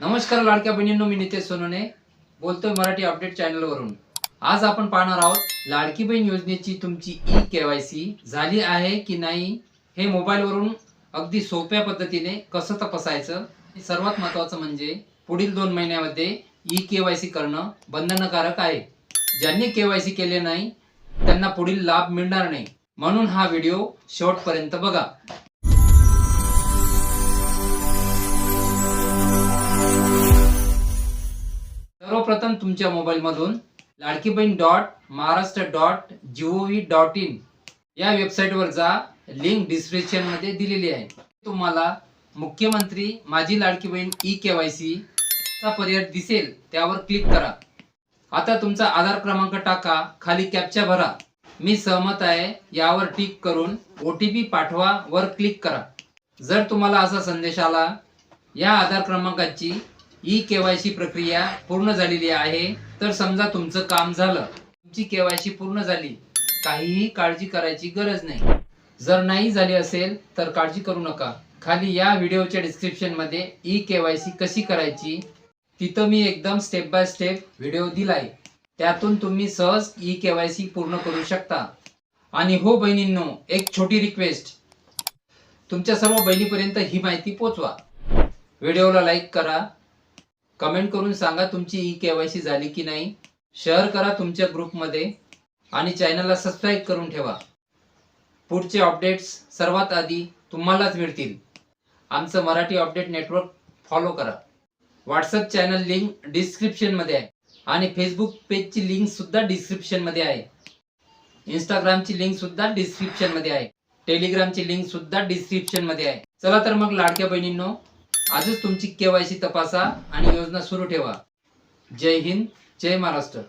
नमस्कार लाडक्या बहिणींनो मी नितेश सोनोने बोलतोय मराठी अपडेट चॅनलवरून. आज आपण पाहणार आहोत लाडकी बहीण योजनेची तुमची ई केवायसी झाली आहे की नाही हे मोबाईलवरून अगदी सोप्या पद्धतीने कसं तपासायचं? सर्वात महत्त्वाचं म्हणजे पुढील दोन महिन्यामध्ये ई केवायसी करणं बंधनकारक आहे. ज्यांनी केवायसी केले नाही त्यांना पुढील लाभ मिळणार नाही. म्हणून हा व्हिडिओ शेवटपर्यंत बघा. सर्वप्रथम तुमच्या मोबाईलमधून Ladki Bahin dot Maharashtra dot G O V dot in या वेबसाईटवर जा. लिंक डिस्क्रिप्शनमध्ये दिलेली आहे. तुम्हाला मुख्यमंत्री माझी लाडकी बहीण ई के वाय सी चा पर्याय दिसेल त्यावर क्लिक करा. आता तुमचा आधार क्रमांक टाका. खाली कॅप्चा भरा. मी सहमत आहे यावर टिक करून ओ टी पी पाठवा वर क्लिक करा. जर तुम्हाला असा संदेश आला या आधार क्रमांकाची ई केवायसी प्रक्रिया पूर्ण झालेली आहे. तर समजा तुमचं काम झालं. तुमची केवायसी पूर्ण झाली. काहीही काळजी करायची गरज नाही. जर नाही झाली असेल तर काळजी करू नका. खाली या व्हिडिओच्या डिस्क्रिप्शनमध्ये ई केवायसी कशी करायची तिथं मी एकदम स्टेप बाय स्टेप व्हिडिओ दिलाय. त्यातून तुम्ही सहज ई केवायसी पूर्ण करू शकता. आणि हो बहिणींनो एक छोटी रिक्वेस्ट तुमच्या सर्व बहिणीपर्यंत ही माहिती पोचवा. व्हिडिओला लाईक करा. कमेंट करून सांगा तुमची ई केवायसी झाली की नाही. शेअर करा तुमच्या ग्रुपमध्ये आणि चॅनलला सबस्क्राईब करून ठेवा. पुढचे अपडेट्स सर्वात आधी तुम्हालाच मिळतील. आमचं मराठी अपडेट नेटवर्क फॉलो करा. व्हॉट्सअप चॅनल लिंक डिस्क्रिप्शनमध्ये आहे. आणि फेसबुक पेजची लिंक सुद्धा डिस्क्रिप्शनमध्ये आहे. इंस्टाग्रामची लिंक सुद्धा डिस्क्रिप्शनमध्ये आहे. टेलिग्रामची लिंक सुद्धा डिस्क्रिप्शनमध्ये आहे. चला तर मग लाडक्या बहिणींनो आजच तुमची केवायसी तपासा आणि योजना सुरू ठेवा. जय हिंद जय महाराष्ट्र.